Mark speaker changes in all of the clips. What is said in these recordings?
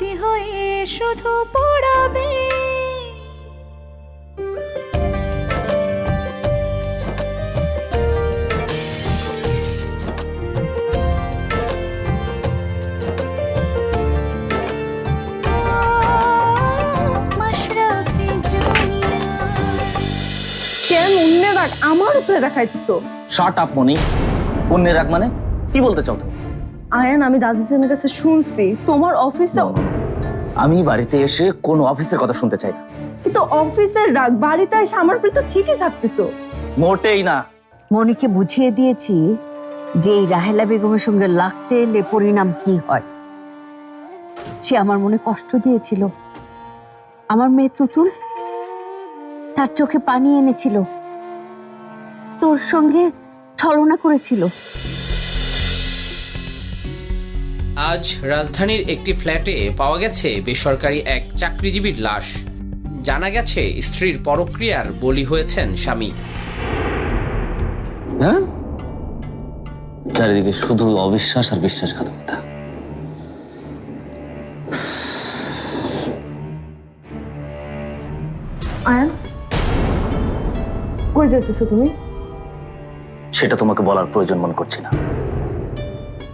Speaker 1: স্মৃতি হয়ে শুধু পড়াবে।
Speaker 2: আমার উপরে দেখাইতেছো
Speaker 3: শর্ট আপ মনি। অন্যের রাগ মানে? কি বলতে চাও তুমি?
Speaker 2: আয়ান আমি দাদিজনের কাছে শুনছি তোমার অফিসে
Speaker 3: আমি বাড়িতে এসে কোনো অফিসের কথা শুনতে চাই না।
Speaker 2: কিন্তু অফিসের রাগ বাড়িতে এসে আমার উপরে তো ঠিকই থাকতেছো।
Speaker 3: মোটেই না।
Speaker 4: মনিকে বুঝিয়ে দিয়েছি যে এই রাহেলা বেগমের সঙ্গে লাগতে এলে পরিণাম কি হয়। সে আমার মনে কষ্ট দিয়েছিল। আমার মেয়ে তুতুল তার চোখে পানি এনেছিল। তোর সঙ্গে ছলনা করেছিল।
Speaker 5: আজ রাজধানীর একটি ফ্ল্যাটে পাওয়া গেছে বেসরকারি এক চাকরিজীবীর লাশ। জানা গেছে স্ত্রীর পরক্রিয়ার বলি হয়েছেন স্বামী।
Speaker 3: হ্যাঁ? চারিদিকে শুধু অবিশ্বাস আর বিশ্বাসঘাতকতা।
Speaker 2: আয়ান কই যেতেছো তুমি?
Speaker 3: সেটা তোমাকে বলার প্রয়োজন মনে করছি না।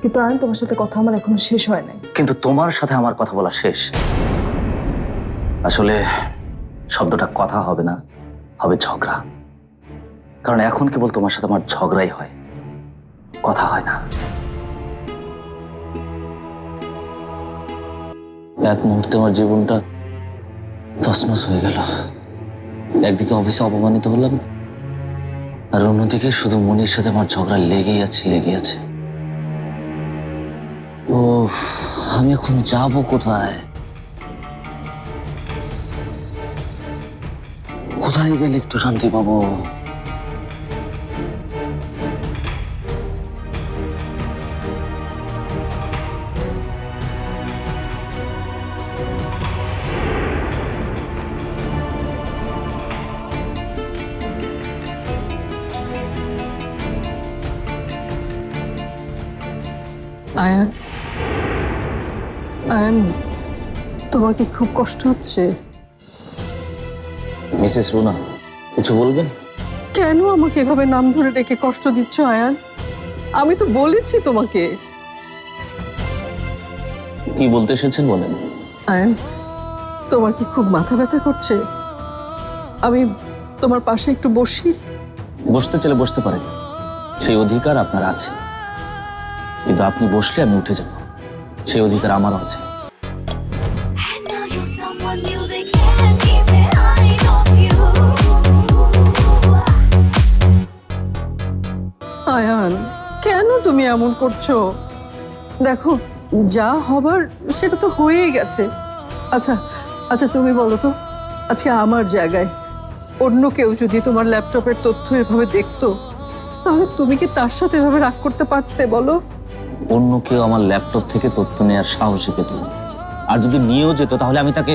Speaker 2: কিন্তু আয়ান তোমার সাথে কথা আমার এখনও শেষ হয় নাই।
Speaker 3: কিন্তু তোমার সাথে আমার কথা বলা শেষ। আসলে শব্দটা কথা হবে না, হবে ঝগড়া। কারণ এখন কেবল তোমার সাথে আমার ঝগড়াই হয়, কথা হয় না। এক মুহূর্তে আমার জীবনটা তছনছ হয়ে গেল। একদিকে অফিসে অপমানিত হলাম, আর অন্যদিকে শুধু মনির সাথে আমার ঝগড়া লেগেই আছে লেগে আছে। আমি এখন যাব কোথায়? কোথায় গেলে একটু শান্তি পাবো?
Speaker 6: তোমার কি খুব কষ্ট হচ্ছে।
Speaker 3: মিসেস রুনা কিছু বলবেন?
Speaker 6: কেন আমাকে এভাবে নাম ধরে ডেকে কষ্ট দিচ্ছ আয়ান? আমি তো বলেছি তোমাকে।
Speaker 3: কি বলতে এসেছেন বলেন?
Speaker 6: আয়ান তোমার কি খুব মাথা ব্যথা করছে? আমি তোমার পাশে একটু বসি।
Speaker 3: বসতে চাইলে বসতে পারেন। সেই অধিকার আপনার আছে। কিন্তু আপনি বসলে আমি উঠে যাব। সেই অধিকার আমারও আছে।
Speaker 6: তুমি এমন করছ? দেখো যা হবার সেটা তো হয়েই গেছে। আচ্ছা আচ্ছা তুমি বলো তো আজকে আমার জায়গায় অন্য কেউ যদি তোমার ল্যাপটপের তথ্য এভাবে দেখতো তাহলে তুমি কি তার সাথে এভাবে রাগ করতে পারতে বলো?
Speaker 3: অন্য কেউ আমার ল্যাপটপ থেকে তথ্য নেওয়ার সাহসী পেত না। আর যদি নিয়েও যেত তাহলে আমি তাকে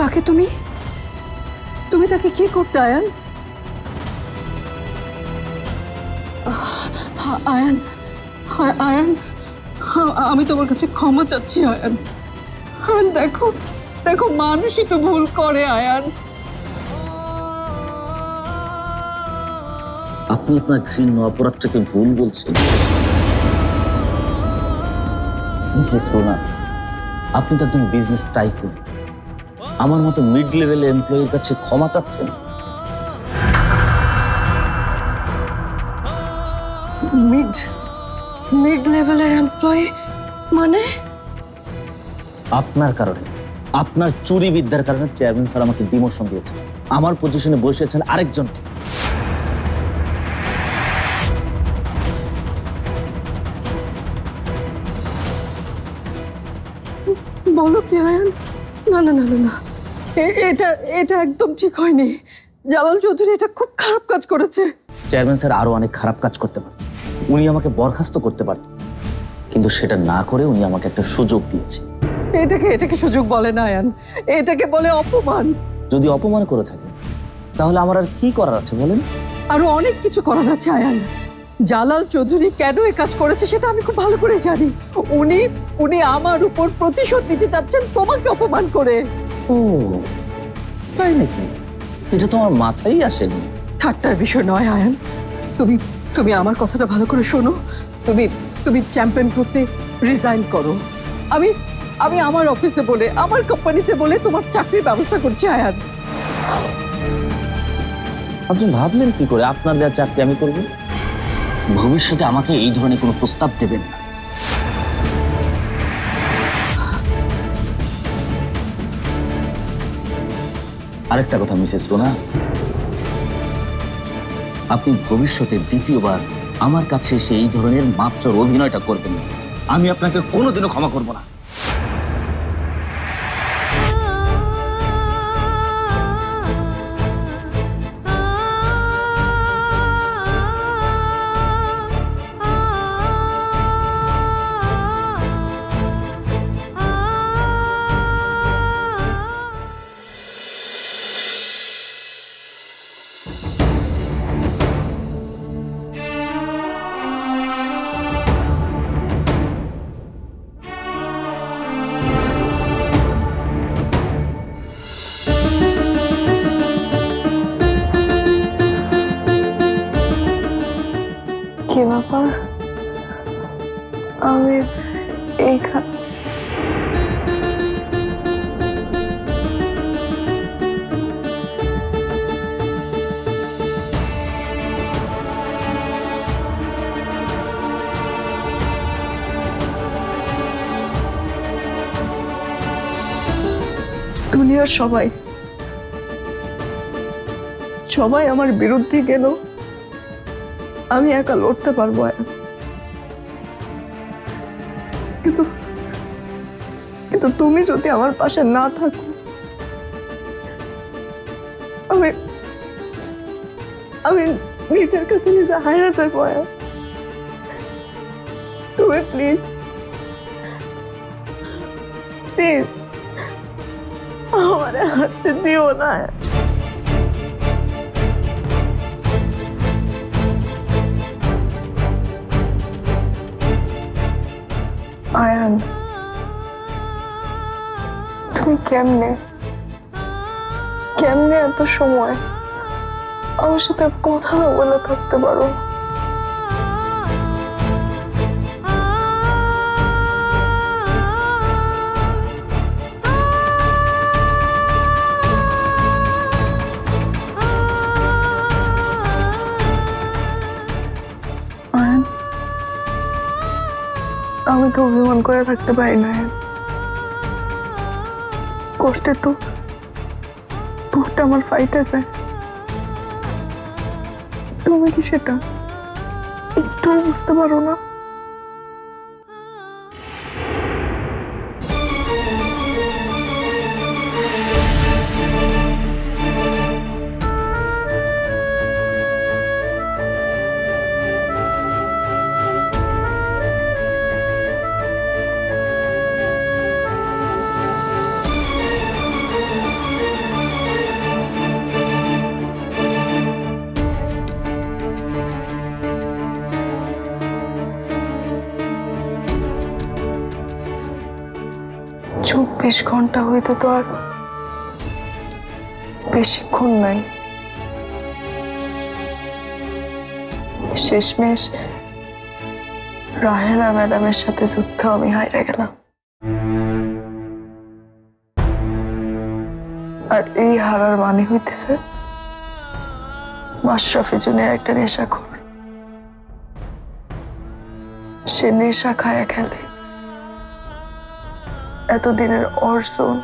Speaker 6: তাকে তুমি? তুমি তাকে কি করতে আয়ান? আয়ান। আ- আয়ান। আ- আমি তোমার কাছে ক্ষমা চাচ্ছি, আয়ান। আয়ান, দেখো দেখো, মানুষই তো ভুল করে, আয়ান।
Speaker 3: আপনি আপনার ঘৃণ্য অপরাধটাকে ভুল বলছেন। মিসেস রোনা, আপনি তো একজন বিজনেস টাইকুন আমার মতো মিড লেভেল এমপ্লয়ির কাছে ক্ষমা চাচ্ছেন?
Speaker 6: মিড লেভেলের এমপ্লয়ি মানে?
Speaker 3: আপনার কারণে আপনার চুরি বিদ্যার কারণে চেয়ারম্যান স্যার আমাকে ডিমোশন দিয়েছে। আমার পজিশনে বসেছেন আরেকজনকে।
Speaker 6: বলো কি আয়ান না না না না না। এটা এটা একদম ঠিক হয়নি। জালাল চৌধুরী এটা খুব খারাপ কাজ করেছে।
Speaker 3: চেয়ারম্যান স্যার আরও অনেক খারাপ কাজ করতে পারতেন উনি আমাকে বরখাস্ত করতে পারতেন কিন্তু সেটা না করে উনি আমাকে একটা সুযোগ দিয়েছে।
Speaker 6: এটাকে এটাকে সুযোগ বলে না আয়ান। এটাকে বলে অপমান।
Speaker 3: যদি অপমান করে থাকে তাহলে আমার আর কি করার আছে বলেন?
Speaker 6: আরও অনেক কিছু করার আছে আয়ান। জালাল চৌধুরী কেন এ কাজ করেছে সেটা আমি খুব ভালো করে জানি। উনি উনি আমার উপর প্রতিশোধ নিতে চাচ্ছেন তোমাকে অপমান করে।
Speaker 3: ও তাই নাকি? এটা তো আমার মাথায় আসেনি।
Speaker 6: ঠাট্টার বিষয় নয় আয়ান। তুমি তুমি আমার কথাটা ভালো করে শোনো। তুমি তুমি চ্যাম্পিয়ন গ্রুপে রিজাইন করো। আমি আমি আমার অফিসে বলে, আমার কোম্পানিতে বলে তোমার চাকরির ব্যবস্থা করছি, আয়ান।
Speaker 3: আপনি ভাবলেন কি করে? আপনার দেওয়ার চাকরি আমি করব? ভবিষ্যতে আমাকে এই ধরনের কোনো প্রস্তাব দেবেন না। আরেকটা কথা মিসেস রোনা আপনি ভবিষ্যতে দ্বিতীয়বার আমার কাছে এসে এই ধরনের মাপচর অভিনয়টা করবেন। আমি আপনাকে কোনোদিনও ক্ষমা করব না।
Speaker 2: ব্যাপার আমি এইখানে দুনিয়ার সবাই। সবাই আমার বিরুদ্ধে গেল। আমি একা লড়তে পারব আয়ান। কিন্তু কিন্তু তুমি যদি আমার পাশে না থাকো, আমি আমি নিজের কাছে নিজে হারা যাব আয়ান। তুমি প্লিজ প্লিজ আমার হাতে দিও না আয়ান। আয়ান তুমি কেমনে? কেমনে এত সময়? আমার সাথে কথা না বলে থাকতে পারো তো অভিমান করে থাকতে পারি না কষ্টে তো বুকটা আমার ফাইটেছে তুমি কি সেটা একটু বুঝতে পারো না চব্বিশ ঘণ্টা হইতে তো আর বেশিক্ষণ নাই। শেষমেশ রাহেলা ম্যাডামের সাথে যুদ্ধ আমি হাইরে গেলাম। আর এই হারার মানে হইতেছে মাশরাফি জুনের একটা নেশাখোর। সে নেশা খায়া খেলে। এতদিনের অর্জন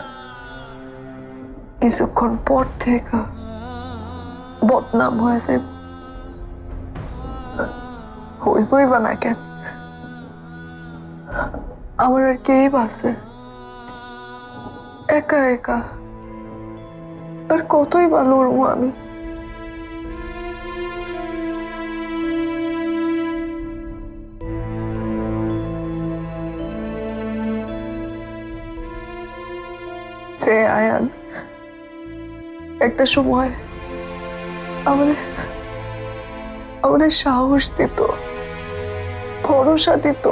Speaker 2: কিছুক্ষণ পর থেকে বদনাম হয়েছে। হইবই বা না কেন? আমার আর কেই বাসে একা একা। আর কতই বা লড়বো আমি? সে আয়ান। একটা সময় আমার আমাদের সাহস দিত, ভরসা দিত।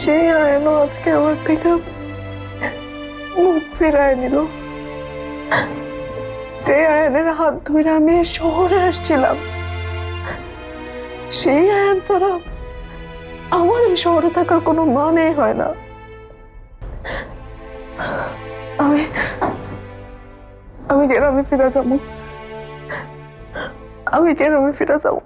Speaker 2: সেই আয়নও আজকে আমার থেকে মুখ ফেরায় নিল। যে আয়নের হাত ধরে আমি শহরে আসছিলাম, সেই আয়ন ছাড়া আমার এই শহরে থাকার কোনো মানেই হয় না। গ্রামে ফিরে যাব আমি গ্রামে ফিরে যাব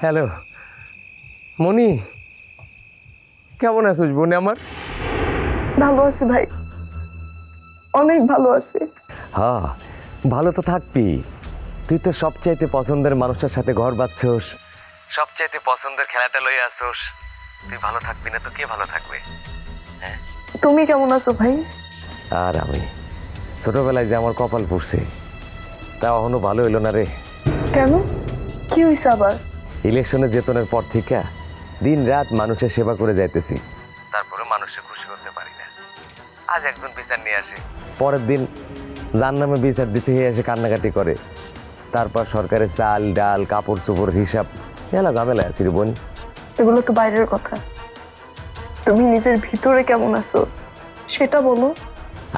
Speaker 7: হ্যালো। মনি কেমন আছিস বোনে আমার?
Speaker 2: ভালো আছি ভাই। অনেক ভালো আছি।
Speaker 7: হ্যাঁ ভালো তো থাকবি। তুই তো সবচাইতে পছন্দের মানুষের সাথে ঘর বাঁধছস সবচাইতে পছন্দের খেলাটা লই আসোস। তুই ভালো থাকবি না তো কে ভালো থাকবে?
Speaker 2: তুমি কেমন আছো ভাই?
Speaker 7: আর আমি ছোটবেলায় যে আমার কপাল পড়ছে তা এখনও ভালো হইল না রে।
Speaker 2: কেন? কি হয়েছে আবার?
Speaker 7: ইলেকশনে জেতনের পর থেকে দিন রাত মানুষের সেবা করে যাইতেছি। তারপরে মানুষের খুশি করতে পারি না। আজ একজন বিচার নিয়ে আসে। পরের দিন যার নামে বিচার দিতে হয়ে এসে কান্নাকাটি করে। তারপর সরকারের চাল ডাল কাপড় চোপড় হিসাব এলা ঝামেলা আছি বোন।
Speaker 2: এগুলো তো বাইরের কথা। তুমি নিজের ভিতরে কেমন আছো সেটা বলো।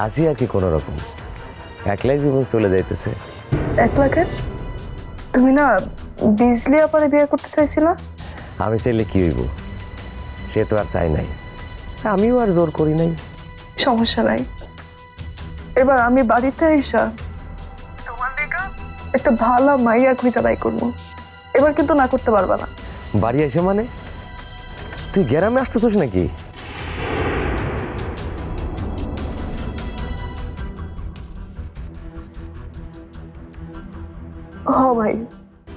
Speaker 7: আছি আর কি কোনো রকম? একলাই জীবন চলে যাইতেছে।
Speaker 2: এক লাখে তুমি না বিজলি আপারে বিয়ে করতে চাইছিলা?
Speaker 7: আমি চাইলে কি হইব? সে তো আর চাই নাই। আমিও আর জোর করি নাই।
Speaker 2: সমস্যা নাই। এবার আমি বাড়িতে আইসা তোমার দেখা একটা ভালো মাইয়া খুঁজে বাই করব। এবার কিন্তু না করতে পারবা না।
Speaker 7: বাড়ি এসে মানে? তুই গ্রামে আসতেছিস নাকি?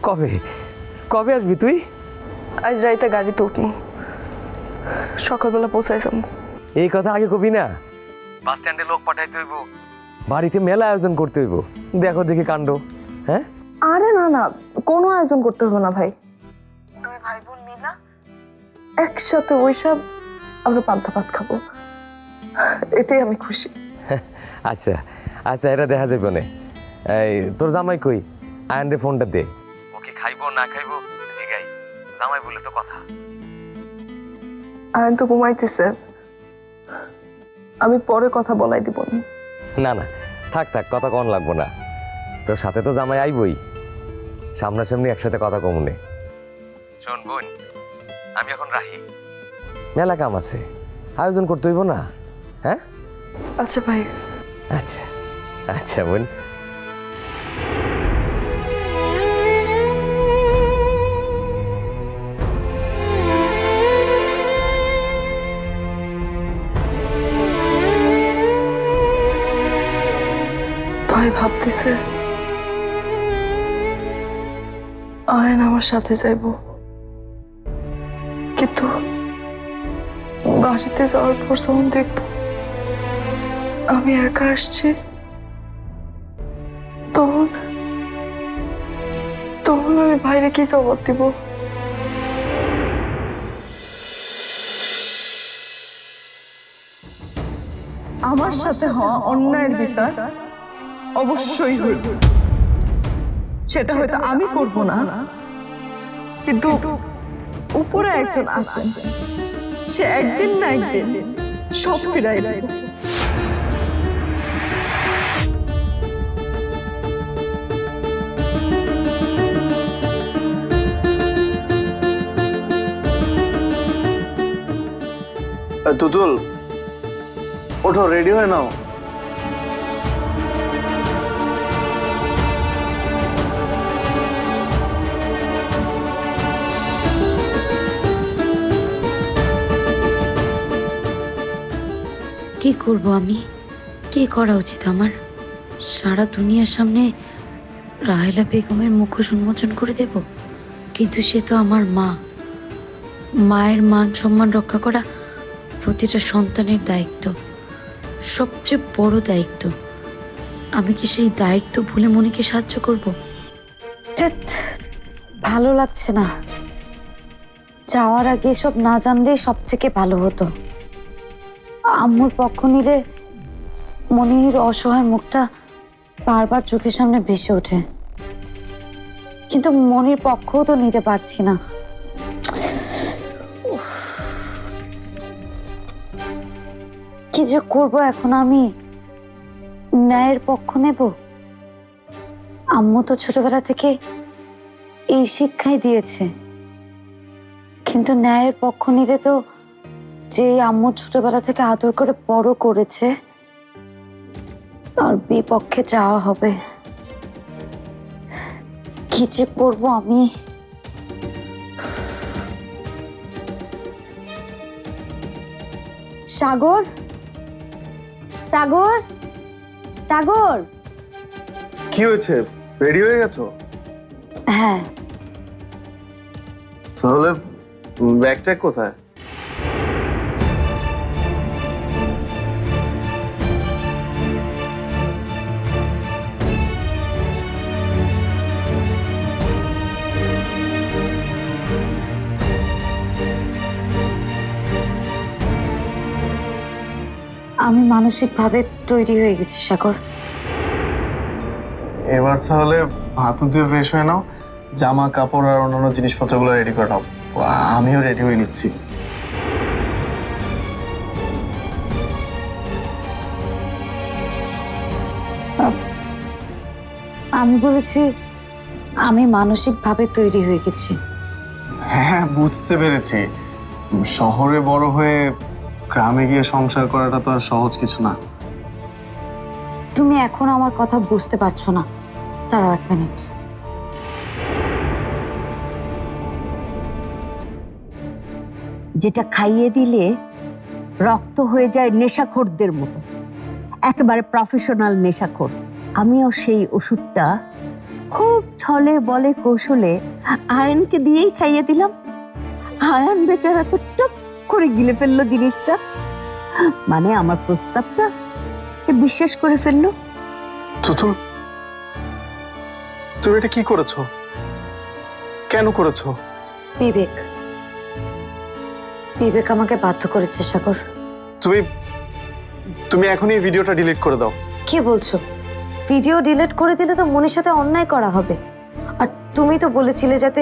Speaker 7: কবে? কবে আসবি তুই?
Speaker 2: আজ রাইতে গাড়িতে উঠবো। সকালবেলা পৌঁছাইছাম
Speaker 7: এই কথা আগে কবি না? বাস স্ট্যান্ডে লোক পাঠাইতে হইব। বাড়িতে মেলা আয়োজন করতে হইব। দেখো দেখি কাণ্ড। হ্যাঁ?
Speaker 2: আরে না না কোনো আয়োজন করতে হবে না ভাই। দুই ভাই বোন মিলা একসাথে ওইসব আমরা পান্তা ভাত খাব। এতেই আমি খুশি।
Speaker 7: আচ্ছা আচ্ছা এটা দেখা যাবে না। এই তোর জামাই কই? আয়নরে ফোনটা দে। খাইবো না খাইবো জিগাই। জামাই বলে তো কথা।
Speaker 2: আয়ন তো ঘুমাইতেছে। আমি পরে কথা বলাই দিব না।
Speaker 7: না থাক থাক কথা কন লাগবো না। তোর সাথে তো জামাই আইবই। সামনাসামনি একসাথে কথা কমুনে শোন বোন আমি এখন রাহি। মেলা কাম আছে। আয়োজন করতে হইব না? হ্যাঁ?
Speaker 2: আচ্ছা ভাই।
Speaker 7: আচ্ছা আচ্ছা বোন।
Speaker 2: ভাই আয়ন আমার সাথে যাইব। কিন্তু বাড়িতে যাওয়ার পর যখন দেখব আমি একা আসছি, তখন তখন আমি বাইরে কি জবাব দিব? আমার সাথে হওয়া অন্যায়ের বিচার অবশ্যই হইব। সেটা হয়তো আমি করব না। কিন্তু উপরে একজন আছেন সে একদিন না একদিন সব ফিরাই দেয়
Speaker 8: তুতুল ওঠো রেডি হয়ে নাও। কি করব আমি? কি করা উচিত আমার? সারা দুনিয়ার সামনে রাহেলা বেগমের মুখোশ উন্মোচন করে দেব? কিন্তু সে তো আমার মা। মায়ের মান সম্মান রক্ষা করা প্রতিটা সন্তানের দায়িত্ব। সবচেয়ে বড় দায়িত্ব। আমি কি সেই দায়িত্ব ভুলে মনিকে সাহায্য করব? ভালো লাগছে না। যাওয়ার আগে সব না জানলেই সব থেকে ভালো হতো। আম্মুর পক্ষ নিলে মনির অসহায় মুখটা বারবার চোখের সামনে ভেসে ওঠে। কিন্তু মনির পক্ষও তো নিতে পারছি না। কি যে করব এখন আমি? ন্যায়ের পক্ষ নেব? আম্মু তো ছোটবেলা থেকে এই শিক্ষাই দিয়েছে। কিন্তু ন্যায়ের পক্ষ নিলে তো যে আম্মু ছোটবেলা থেকে আদর করে বড় করেছে আর বিপক্ষে যাওয়া হবে। কি যে করব আমি? সাগর? সাগর? সাগর?
Speaker 9: কি হয়েছে? রেডি হয়ে গেছো?
Speaker 8: হ্যাঁ।
Speaker 9: তাহলে ব্যাগ ট্যাগ কোথায়?
Speaker 8: আমি মানসিকভাবে তৈরি হয়ে গেছি সাগর।
Speaker 9: এবার তাহলে হাত ধুয়ে ফ্রেশ হয়ে নাও জামা কাপড় আর অন্যান্য জিনিসপত্রগুলো রেডি করে নাও। আমিও রেডি হয়ে নিচ্ছি।
Speaker 8: আমি বলেছি আমি মানসিকভাবে তৈরি হয়ে গেছি।
Speaker 9: হ্যাঁ বুঝতে পেরেছি। শহরে বড় হয়ে গ্রামে গিয়ে সংসার করাটা তো আর সহজ কিছু না।
Speaker 8: তুমি এখন আমার কথা বুঝতে পারছ না। তারাও এক মিনিট।
Speaker 4: যেটা খাইয়ে দিলে রক্ত হয়ে যায় নেশাখোরদের মতো। একেবারে প্রফেশনাল নেশাখোর। আমিও সেই ওষুধটা খুব ছলে বলে কৌশলে আয়নকে দিয়েই খাইয়ে দিলাম। আয়ন বেচারা তো টপ করে গিলে ফেলল জিনিসটা। মানে আমার প্রস্তাবটা সে বিশ্বাস করে ফেলল।
Speaker 9: তুতুল তুমি এটা কি করেছ? কেন করেছ?
Speaker 8: বিবেক বিবেক আমাকে বাধ্য করেছে সাগর।
Speaker 9: তুমি তুমি এখনই এই ভিডিওটা ডিলিট করে দাও।
Speaker 8: কি বলছো? ভিডিও ডিলিট করে দিলে তো মনির সাথে অন্যায় করা হবে। আর তুমি তো বলেছিলে যাতে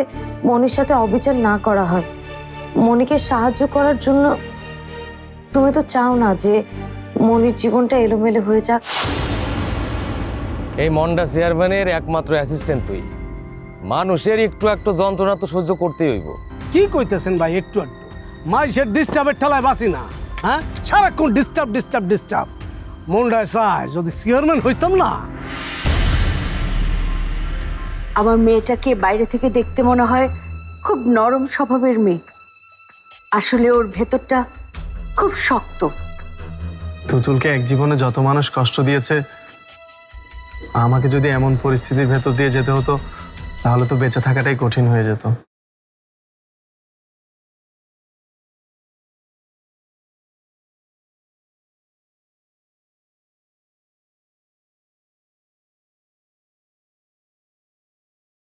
Speaker 8: মনির সাথে অবিচার না করা হয়। মনিকে সাহায্য করার জন্য তুমি তো চাও না যে মনির জীবনটা এলোমেলো হয়ে যাক।
Speaker 7: এই মন্ডা চেয়ারম্যানের একমাত্র অ্যাসিস্ট্যান্ট তুই। মানুষের একটু একটু যন্ত্রণা তো সহ্য করতেই হইব।
Speaker 10: কি কইতেছেন ভাই একটু একটু? মাইসের ডিস্টার্বের ঠেলায় বাসি না হ্যাঁ? সারাক্ষণ ডিস্টার্ব ডিস্টার্ব ডিস্টার্ব মনটায় চায় যদি চেয়ারম্যান হইতাম না।
Speaker 4: আমার মেয়েটাকে বাইরে থেকে দেখতে মনে হয় খুব নরম স্বভাবের মেয়ে। আসলে ওর ভেতরটা খুব শক্ত।
Speaker 9: তুতুলকে এক জীবনে যত মানুষ কষ্ট দিয়েছে, আমাকে যদি এমন পরিস্থিতির ভেতর দিয়ে যেতে হতো, তাহলে তো বেঁচে থাকাটাই কঠিন হয়ে যেত।